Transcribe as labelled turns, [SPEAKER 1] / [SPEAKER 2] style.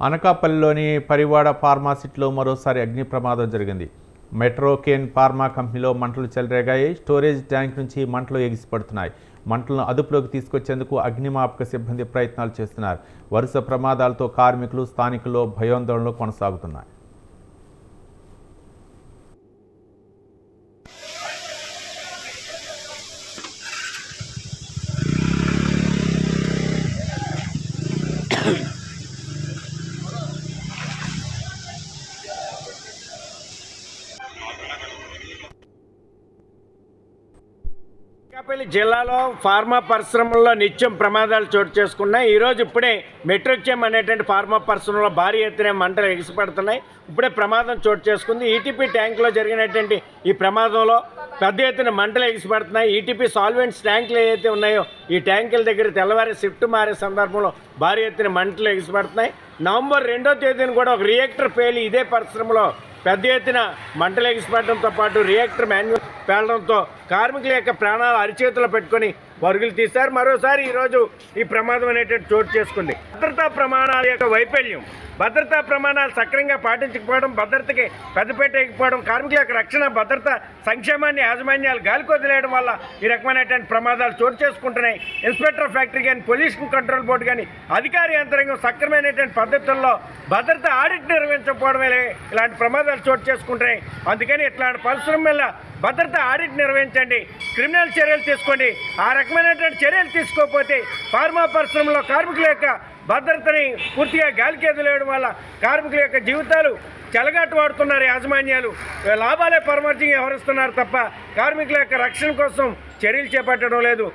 [SPEAKER 1] అనకాపల్లిలోని పరివాడ ఫార్మాసిట్లో మరోసారి అగ్ని ప్రమాదం జరిగింది. మెట్రోకేన్ ఫార్మా కంపెనీలో మంటలు చెలరేగాయి. స్టోరేజ్ ట్యాంక్ నుంచి మంటలు ఎగిసిపడుతున్నాయి. మంటలను అదుపులోకి తీసుకొచ్చేందుకు అగ్నిమాపక సిబ్బంది ప్రయత్నాలు చేస్తున్నారు. వరుస ప్రమాదాలతో కార్మికులు స్థానికుల్లో భయాందోళనలు కొనసాగుతున్నాయి.
[SPEAKER 2] అనకాపల్లి జిల్లాలో ఫార్మా పరిశ్రమల్లో నిత్యం ప్రమాదాలు చోటు చేసుకున్నాయి. ఈరోజు ఇప్పుడే మెట్రోచెమ్ అనేటువంటి ఫార్మా పరిశ్రమలో భారీ ఎత్తున మంటలు ఎగిసిపడుతున్నాయి. ఇప్పుడే ప్రమాదం చోటు చేసుకుంది. ఈటీపీ ట్యాంకులో జరిగినటువంటి ఈ ప్రమాదంలో పెద్ద ఎత్తున మంటలు ఎగిసిపడుతున్నాయి. ఈటీపీ సాల్వెంట్స్ ట్యాంకులు ఏవైతే ఉన్నాయో ఈ ట్యాంకుల దగ్గర తెల్లవారి షిఫ్ట్ మారే సందర్భంలో భారీ ఎత్తున మంటలు ఎగిసిపడుతున్నాయి. నవంబర్ రెండో తేదీన కూడా ఒక రియాక్టర్ పేలి ఇదే పరిశ్రమలో పెద్ద ఎత్తున మంటలు ఎగిసిపడడంతో పాటు రియాక్టర్ మాన్యువల్ పేలడంతో కార్మికుల యొక్క ప్రాణాలు అరిచేతులు పెట్టుకొని పరుగులు తీశారు. మరోసారి ఈరోజు ఈ ప్రమాదం అనేటువంటి చోటు చేసుకుంది. భద్రతా ప్రమాణాల యొక్క వైఫల్యం భద్రతా ప్రమాణాలు సక్రమంగా పాటించకపోవడం భద్రతకి పెద్దపేట ఇవ్వకపోవడం కార్మికుల యొక్క రక్షణ భద్రత సంక్షేమాన్ని యాజమాన్యాలు గాలికి వదిలేయడం వల్ల ఈ రకమైనటువంటి ప్రమాదాలు చోటు చేసుకుంటున్నాయి. ఇన్స్పెక్టర్ ఫ్యాక్టరీ కానీ పొల్యూషన్ కంట్రోల్ బోర్డు కానీ అధికార యంత్రాంగం సక్రమైనటువంటి పద్ధతుల్లో భద్రత ఆడిట్ నిర్వహించకపోవడం ఇలాంటి ప్రమాదాలు చోటు చేసుకుంటున్నాయి. అందుకని ఇట్లాంటి పరిశ్రమల భద్రత ఆడిట్ నిర్వహించండి. క్రిమినల్ చర్యలు తీసుకోండి. ఆ రకమైనటువంటి చర్యలు తీసుకోకపోతే ఫార్మా పరిశ్రమలో కార్మికుల యొక్క భద్రతని పూర్తిగా గాలికి ఎదులేయడం వల్ల కార్మికుల యొక్క జీవితాలు చెలగాటు వాడుతున్నారు యాజమాన్యాలు. లాభాలే పరమార్జంగా వ్యవహరిస్తున్నారు తప్ప కార్మికుల యొక్క రక్షణ కోసం చర్యలు చేపట్టడం లేదు.